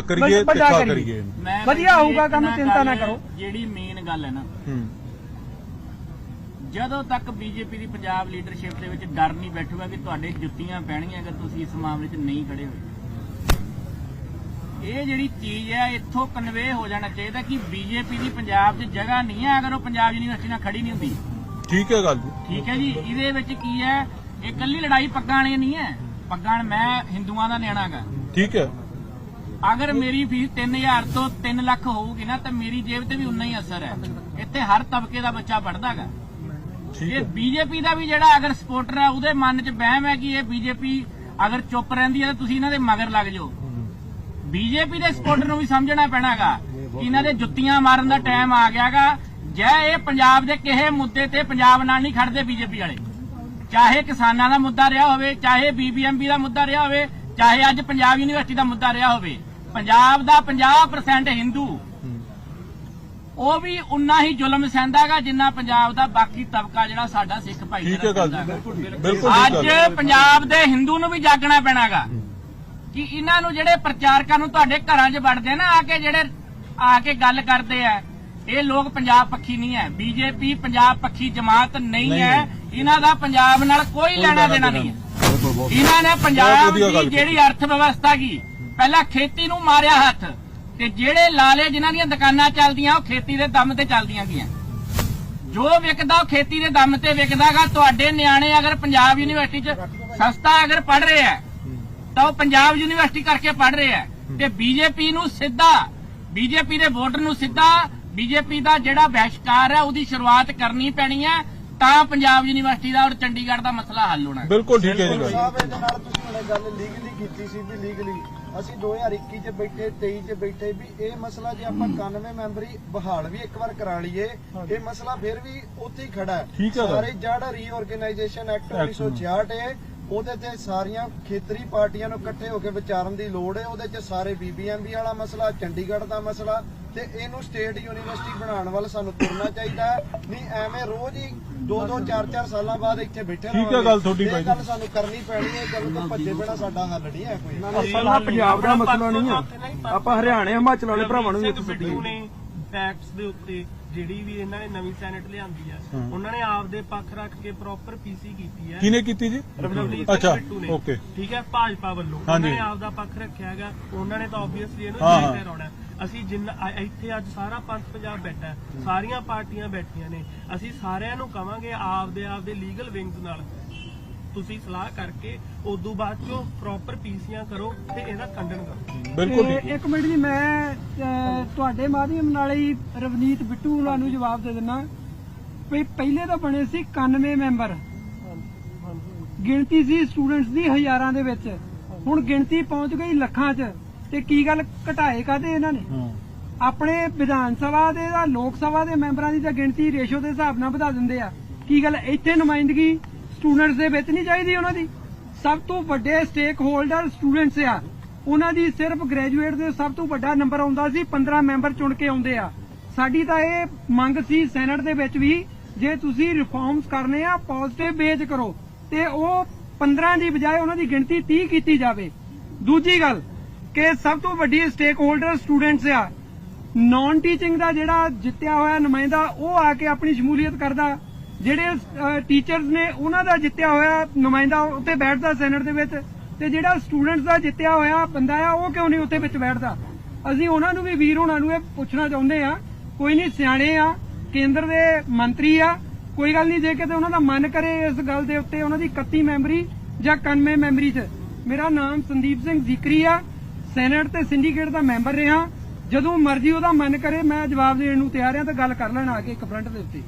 ਕਰੀਏ ਤੇ ਵੱਡਾ ਕਾ ਕਰੀਏ। ਮੈਂ ਵਧੀਆ ਹੋਊਗਾ ਇੱਕ ਕੰਮ, ਨਾ ਚਿੰਤਾ ਨਾ ਗੱਲ, ਕਰੋ। ਜਿਹੜੀ ਮੇਨ ਗੱਲ ਹੈ ਨਾ ਹੂੰ। ਜਦੋਂ ਤੱਕ ਬੀਜੇਪੀ ਦੀ ਪੰਜਾਬ ਲੀਡਰਸ਼ਿਪ ਦੇ ਵਿੱਚ ਡਰ ਨਹੀਂ ਬੈਠੂਗਾ ਕਿ ਤੁਹਾਡੇ ਜੁੱਤੀਆਂ ਪੈਣਗੀਆਂ ਅਗਰ ਤੁਸੀਂ ਇਸ ਮਾਮਲੇ 'ਚ ਨਹੀਂ ਖੜੇ ਹੋਏ। ਇਹ ਜਿਹੜੀ ਚੀਜ਼ ਹੈ ਇੱਥੋਂ ਕਨਵੇ ਹੋ ਜਾਣਾ ਚਾਹੀਦਾ ਕਿ ਬੀਜੇਪੀ ਦੀ ਪੰਜਾਬ 'ਚ ਜਗ੍ਹਾ ਨਹੀਂ ਹੈ ਅਗਰ ਉਹ ਪੰਜਾਬ ਯੂਨੀਵਰਸਿਟੀ ਨਾਲ ਖੜੀ ਨਹੀਂ ਹੁੰਦੀ। ਠੀਕ ਹੈ ਗੱਲ ਜੀ। ਠੀਕ ਹੈ ਜੀ ਇਹਦੇ ਵਿੱਚ ਕੀ ਹੈ? ਇਹ ਕੱਲੀ ਲੜਾਈ ਪੱਗਾਂ ਵਾਲੀ ਨਹੀਂ ਹੈ। ਪੱਗਾਂ ਮੈਂ ਹਿੰਦੂਆਂ ਦਾ ਨਿਆਣਾ ਗਾ ਠੀਕ ਹੈ। ਅਗਰ ਮੇਰੀ ਫੀਸ 3000 ਤੋਂ 3 ਲੱਖ ਹੋਊਗੀ ਨਾ ਤਾਂ ਮੇਰੀ ਜੇਬ ਤੇ ਵੀ ਉਨਾ ਹੀ ਅਸਰ ਹੈ। ਇੱਥੇ ਹਰ ਤਬਕੇ ਦਾ ਬੱਚਾ ਪੜਦਾਗਾ ਇਹ ਬੀਜੇਪੀ ਦਾ ਵੀ ਜਿਹੜਾ ਅਗਰ ਸਪੋਰਟਰ ਹੈ ਉਹਦੇ ਮਨ 'ਚ ਵਹਿਮ ਹੈ ਕਿ ਇਹ ਬੀਜੇਪੀ ਅਗਰ ਚੁੱਪ ਰਹਿੰਦੀ ਹੈ ਤਾਂ ਤੁਸੀਂ ਇਹਨਾਂ ਦੇ ਮਗਰ ਲੱਗ ਜਾਓ। ਬੀਜੇਪੀ ਦੇ ਸਪੋਰਟਰ ਨੂੰ ਵੀ ਸਮਝਣਾ ਪੈਣਾਗਾ ਕਿ ਇਹਨਾਂ ਦੇ ਜੁੱਤੀਆਂ ਮਾਰਨ ਦਾ ਟਾਈਮ ਆ ਗਿਆਗਾ ਜੇ ਇਹ ਪੰਜਾਬ ਦੇ ਕਿਸੇ ਮੁੱਦੇ ਤੇ ਪੰਜਾਬ ਨਾਲ ਨਹੀਂ ਖੜਦੇ ਬੀਜੇਪੀ ਵਾਲੇ। ਚਾਹੇ ਕਿਸਾਨਾਂ ਦਾ ਮੁੱਦਾ ਰਿਹਾ ਹੋਵੇ ਚਾਹੇ ਬੀਬੀਐਮਬੀ ਦਾ ਮੁੱਦਾ ਰਿਹਾ ਹੋਵੇ ਚਾਹੇ ਅੱਜ ਪੰਜਾਬ ਯੂਨੀਵਰਸਿਟੀ ਦਾ ਮੁੱਦਾ ਰਿਹਾ ਹੋਵੇ। ਪੰਜਾਬ ਦਾ 50% ਹਿੰਦੂ। ਉਹ ਵੀ ਉਨਾ ਹੀ ਜ਼ੁਲਮ ਸਹਿੰਦਾਗਾ ਜਿੰਨਾ ਪੰਜਾਬ ਦਾ ਬਾਕੀ ਤਬਕਾ ਜਿਹੜਾ ਸਾਡਾ ਸਿੱਖ ਠੀਕ ਭਾਈਚਾਰਾ ਹੈ ਗੱਲ ਸਹਿੰਦਾ ਬਿਲਕੁਲ। ਬਿਲਕੁਲ ਠੀਕ ਅੱਜ ਪੰਜਾਬ ਦੇ ਹਿੰਦੂ ਨੂੰ ਵੀ ਜਾਗਣਾ ਪੈਣਾਗਾ। ਕਿ ਇਹਨਾਂ ਨੂੰ ਜਿਹੜੇ ਪ੍ਰਚਾਰਕਾਂ ਨੂੰ ਤੁਹਾਡੇ ਘਰਾਂ 'ਚ ਵੜਦੇ ਨਾ ਆ ਕੇ ਜਿਹੜੇ ਆ ਕੇ ਗੱਲ ਕਰਦੇ ਆ ਇਹ ਲੋਕ ਪੰਜਾਬ ਪੱਖੀ ਨਹੀਂ ਹੈ। ਬੀਜੇਪੀ ਪੰਜਾਬ ਪੱਖੀ ਜਮਾਤ ਨਹੀਂ ਨਹੀਂ ਹੈ। ਹੈ। ਇਹਨਾਂ ਦਾ ਪੰਜਾਬ ਨਾਲ ਕੋਈ ਲੈਣਾ ਦੇਣਾ ਨਹੀਂ ਹੈ। ਇਹਨਾਂ ਨੇ ਬਹੁਤ ਪੰਜਾਬ ਵਧੀਆ ਗੱਲ ਦੀ ਕੀਤੀ। ਜਿਹੜੀ ਅਰਥ ਵਿਵਸਥਾ ਕੀ ਪਹਿਲਾਂ ਖੇਤੀ ਨੂੰ ਮਾਰਿਆ ਹੱਥ ਤੇ ਜਿਹੜੇ ਲਾਲੇ ਜਿਨ੍ਹਾਂ ਦੀਆਂ ਦੁਕਾਨਾਂ ਚੱਲਦੀਆਂ ਉਹ ਖੇਤੀ ਦੇ ਦਮ ਤੇ ਚੱਲਦੀਆਂ ਗਈਆਂ। ਜੋ ਵਿਕਦਾ ਉਹ ਖੇਤੀ ਦੇ ਦਮ ਤੇ ਵਿਕਦਾਗਾ। ਤੁਹਾਡੇ ਨਿਆਣੇ ਅਗਰ ਪੰਜਾਬ ਯੂਨੀਵਰਸਿਟੀ 'ਚ ਸਸਤਾ ਅਗਰ ਪੜ ਰਹੇ ਆ ਤਾਂ ਉਹ ਪੰਜਾਬ ਯੂਨੀਵਰਸਿਟੀ ਕਰਕੇ ਪੜ ਰਹੇ ਆ। ਤੇ ਬੀਜੇਪੀ ਨੂੰ ਸਿੱਧਾ ਬੀਜੇਪੀ ਦੇ ਵੋਟਰ ਨੂੰ ਸਿੱਧਾ ਬੀਜੇਪੀ ਦਾ ਜਿਹੜਾ ਬਹਿਸ਼ਕਾਰ ਹੈ ਉਹਦੀ ਸ਼ੁਰੂਆਤ ਕਰਨੀ ਪੈਣੀ ਹੈ ਤਾਂ ਪੰਜਾਬ ਯੂਨੀਵਰਸਿਟੀ ਦਾ ਔਰ ਚੰਡੀਗੜ੍ਹ ਦਾ ਮਸਲਾ ਹੱਲ ਹੋਣਾ। ਬਿਲਕੁਲ ਠੀਕ ਹੈ ਜੀ। ਹੁਣੇ ਗੱਲ ਲੀਗਲੀ ਕੀਤੀ ਸੀ ਵੀ ਲੀਗਲੀ ਅਸੀਂ 2021 ਚ ਬੈਠੇ 23 ਚ ਬੈਠੇ ਵੀ ਇਹ ਮਸਲਾ ਜੇ ਆਪਾਂ 91 ਮੈਂਬਰੀ ਬਹਾਲ ਵੀ ਇੱਕ ਵਾਰ ਕਰਾ ਲਈਏ ਇਹ ਮਸਲਾ ਫਿਰ ਵੀ ਉੱਥੇ ਹੀ ਖੜਾ ਹੈ। ਸਾਰੇ। ਜਿਹੜਾ ਰੀਆਰਗੇਨਾਈਜੇਸ਼ਨ ਐਕਟ 1966 ਹੈ ਉਹਦੇ ਤੇ ਸਾਰੀਆਂ ਖੇਤਰੀ ਪਾਰਟੀਆਂ ਨੂੰ ਇਕੱਠੇ ਹੋ ਕੇ ਵਿਚਾਰਨ ਦੀ ਲੋੜ ਹੈ ਉਹਦੇ ਚ ਸਾਰੇ ਬੀਬੀਐਮਬੀ ਵਾਲਾ ਮਸਲਾ ਚੰਡੀਗੜ੍ਹ ਦਾ ਮਸਲਾ ਤੇ ਇਹਨੂੰ ਸਟੇਟ ਯੂਨੀਵਰਸਿਟੀ ਬਣਾਉਣ ਵੱਲ ਸਾਨੂੰ ਤੁਰਨਾ ਚਾਹੀਦਾ ਹੈ। ਨਹੀਂ ਐਵੇਂ ਰੋਜ਼ ਹੀ ਦੋ ਦੋ ਚਾਰ ਚਾਰ ਸਾਲਾਂ ਬਾਅਦ ਇੱਥੇ ਬੈਠੇ ਠੀਕ ਹੈ ਰਹਾਂਗੇ। ਗੱਲ ਤੁਹਾਡੀ ਇਹ ਜੀ। ਗੱਲ ਸਾਨੂੰ ਕਰਨੀ ਪੈਣੀ ਹੈ ਗੱਲ ਤੋਂ ਭੱਜੇ ਬਿਨਾ ਸਾਡਾ ਹੱਲ ਨਹੀਂ ਹੈ ਕੋਈ। ਅਸਲ ਪੰਜਾਬ ਦਾ ਮਸਲਾ ਨਹੀਂ ਆ ਆਪਾਂ ਹਰਿਆਣੇ ਹਿਮਾਚਲ ਵਾਲੇ ਭਰਾਵਾਂ ਨੂੰ ਵੀ ਇੱਥੇ ਬਿੱਟੂ ਸੱਦੀਏ ਨੇ ਫੈਕਟਸ ਦੇ ਉੱਤੇ ਜਿਹੜੀ ਵੀ ਇਹਨਾਂ ਨੇ ਨਵੀਂ ਸੈਨੇਟ ਲਿਆਂਦੀ ਆ ਉਹਨਾਂ ਨੇ ਆਪਦੇ ਪੱਖ ਰੱਖ ਕੇ ਪ੍ਰੋਪਰ ਪੀਸੀ ਕੀਤੀ ਹੈ। ਕਿਹਨੇ ਕੀਤੀ ਜੀ? ਰਵਨੀਤ ਅੱਛਾ, ਬਿੱਟੂ ਨੇ। ਠੀਕ ਹੈ ਭਾਜਪਾ ਵੱਲੋਂ। ਹਾਂਜੀ। ਉਹਨਾਂ ਨੇ ਆਪਦਾ ਪੱਖ ਰੱਖਿਆ ਹੈਗਾ। ਉਹਨਾਂ ਨੇ ਤਾਂ ਆਬਵੀਅਸਲੀ ਇਹਨੂੰ ਹਾਂ, ਜੈ ਹਾਂ। ਕਰਾਉਣਾ ਅਸੀਂ ਜਿੰਨਾ ਅ- ਇੱਥੇ ਅੱਜ ਸਾਰਾ ਪੰਥ ਪੰਜਾਬ ਬੈਠਾ ਹੈ ਸਾਰੀਆਂ ਪਾਰਟੀਆਂ ਬੈਠੀਆਂ ਨੇ ਅਸੀਂ ਸਾਰਿਆਂ ਨੂੰ ਕਵਾਂਗੇ ਆਪਦੇ ਆਪਦੇ ਲੀਗਲ ਵਿੰਗਸ ਨਾਲ। ਤੁਸੀਂ ਸਲਾਹ ਕਰਕੇ ਉਦੋਂ ਬਾਅਦ ਚੋਂ ਪ੍ਰੋਪਰ ਪੀਸੀਆਂ ਕਰੋ ਤੇ ਇਹਦਾ ਖੰਡਨ ਕਰੋ। ਬਿਲਕੁਲ ਤੇ ਠੀਕ ਹੈ ਇੱਕ ਮਿੰਟ ਜੀ ਮੈਂ ਅਹ, ਤੁਹਾਡੇ ਮਾਧਿਅਮ ਨਾਲ ਹੀ ਰਵਨੀਤ ਬਿੱਟੂ ਨੂੰ ਜਵਾਬ ਦੇ ਦਿੰਨਾ ਵੀ ਪਹਿਲੇ ਤਾਂ ਬਣੇ ਸੀ 91 ਮੈਂਬਰ। ਗਿਣਤੀ ਸੀ ਸਟੂਡੈਂਟਸ ਦੀ ਹਜ਼ਾਰਾਂ ਦੇ ਵਿੱਚ। ਹੁਣ ਗਿਣਤੀ ਪਹੁੰਚ ਗਈ ਲੱਖਾਂ 'ਚ। ਤੇ ਕੀ ਗੱਲ ਘਟਾਏ ਕਾਦੇ ਇਹਨਾਂ ਨੇ? ਆਪਣੇ ਵਿਧਾਨ ਸਭਾ ਦੇ ਦਾ ਲੋਕ ਸਭਾ ਦੇ ਮੈਂਬਰਾਂ ਦੀ ਤਾਂ ਗਿਣਤੀ ਰੇਸ਼ੋ ਦੇ ਹਿਸਾਬ ਨਾਲ ਵਧਾ ਦਿੰਦੇ ਆ। ਕੀ ਗੱਲ ਇੱਥੇ ਨੁਮਾਇੰਦਗੀ ਸਟੂਡੈਂਟਸ ਦੇ ਵਿੱਚ ਨਹੀਂ ਚਾਹੀਦੀ ਉਹਨਾਂ ਦੀ? ਸਭ ਤੋਂ ਵੱਡੇ ਸਟੇਕ ਹੋਲਡਰ ਸਟੂਡੈਂਟਸ ਆ। ਉਹਨਾਂ ਦੀ ਸਿਰਫ ਗ੍ਰੈਜੂਏਟ ਦੇ ਸਭ ਤੋਂ ਵੱਡਾ ਨੰਬਰ ਆਉਂਦਾ ਸੀ 15 ਮੈਂਬਰ ਚੁਣ ਕੇ ਆਉਂਦੇ ਆ। ਸਾਡੀ ਤਾਂ ਇਹ ਮੰਗ ਸੀ ਸੈਨੇਟ ਦੇ ਵਿੱਚ ਵੀ ਜੇ ਤੁਸੀਂ ਰਿਫਾਰਮਸ ਕਰਨੇ ਆ ਪੋਜ਼ਿਟਿਵ ਬੇਜ ਕਰੋ। ਤੇ ਉਹ 15 ਦੀ ਬਜਾਏ ਉਹਨਾਂ ਦੀ ਗਿਣਤੀ 30 ਕੀਤੀ ਜਾਵੇ। ਦੂਜੀ ਗੱਲ ਕਿ ਸਭ ਤੋਂ ਵੱਡੀ ਸਟੇਕ ਹੋਲਡਰ ਸਟੂਡੈਂਟਸ ਆ। ਨਾਨ ਟੀਚਿੰਗ ਦਾ ਜਿਹੜਾ ਜਿੱਤਿਆ ਹੋਇਆ ਨੁਮਾਇੰਦਾ, ਉਹ ਆ ਕੇ ਆਪਣੀ ਸ਼ਮੂਲੀਅਤ ਕਰਦਾ। ਜਿਹੜੇ ਟੀਚਰਸ ਨੇ ਉਹਨਾਂ ਦਾ ਜਿੱਤਿਆ ਹੋਇਆ ਨੁਮਾਇੰਦਾ ਉੱਤੇ ਬੈਠਦਾ ਸੈਨੇਟ ਦੇ ਵਿੱਚ। ਤੇ ਜਿਹੜਾ ਸਟੂਡੈਂਟਸ ਦਾ ਜਿੱਤਿਆ ਹੋਇਆ ਬੰਦਾ ਆ, ਉਹ ਕਿਉਂ ਨਹੀਂ ਉੱਤੇ ਵਿੱਚ ਬੈਠਦਾ? ਅਸੀਂ ਉਹਨਾਂ ਨੂੰ ਵੀ ਵੀਰ ਹੋਣਾ ਨੂੰ ਇਹ ਪੁੱਛਣਾ ਚਾਹੁੰਦੇ ਆ। ਕੋਈ ਨਹੀਂ, ਸਿਆਣੇ ਆ, ਕੇਂਦਰ ਦੇ ਮੰਤਰੀ ਆ। ਕੋਈ ਗੱਲ ਨਹੀਂ, ਜੇ ਕਿਤੇ ਉਹਨਾਂ ਦਾ ਮਨ ਕਰੇ ਇਸ ਗੱਲ ਦੇ ਉੱਤੇ, ਉਹਨਾਂ ਦੀ 31 ਮੈਂਬਰੀ ਜਾਂ 91 ਮੈਂਬਰੀ 'ਚ। ਮੇਰਾ ਨਾਮ ਸੰਦੀਪ ਸਿੰਘ ਜ਼ਿਕਰੀ ਆ। ਸੈਨੇਟ ਤੇ ਸਿੰਡੀਕੇਟ ਦਾ ਮੈਂਬਰ ਰਿਹਾ। ਜਦੋਂ ਮਰਜ਼ੀ ਉਹਦਾ ਮਨ ਕਰੇ, ਮੈਂ ਜਵਾਬ ਦੇਣ ਨੂੰ ਤਿਆਰ ਹਾਂ ਤਾਂ ਗੱਲ ਕਰ ਲੈਣ ਆ ਕੇ ਇੱਕ ਫਰੰਟ ਦੇ ਉੱਤੇ।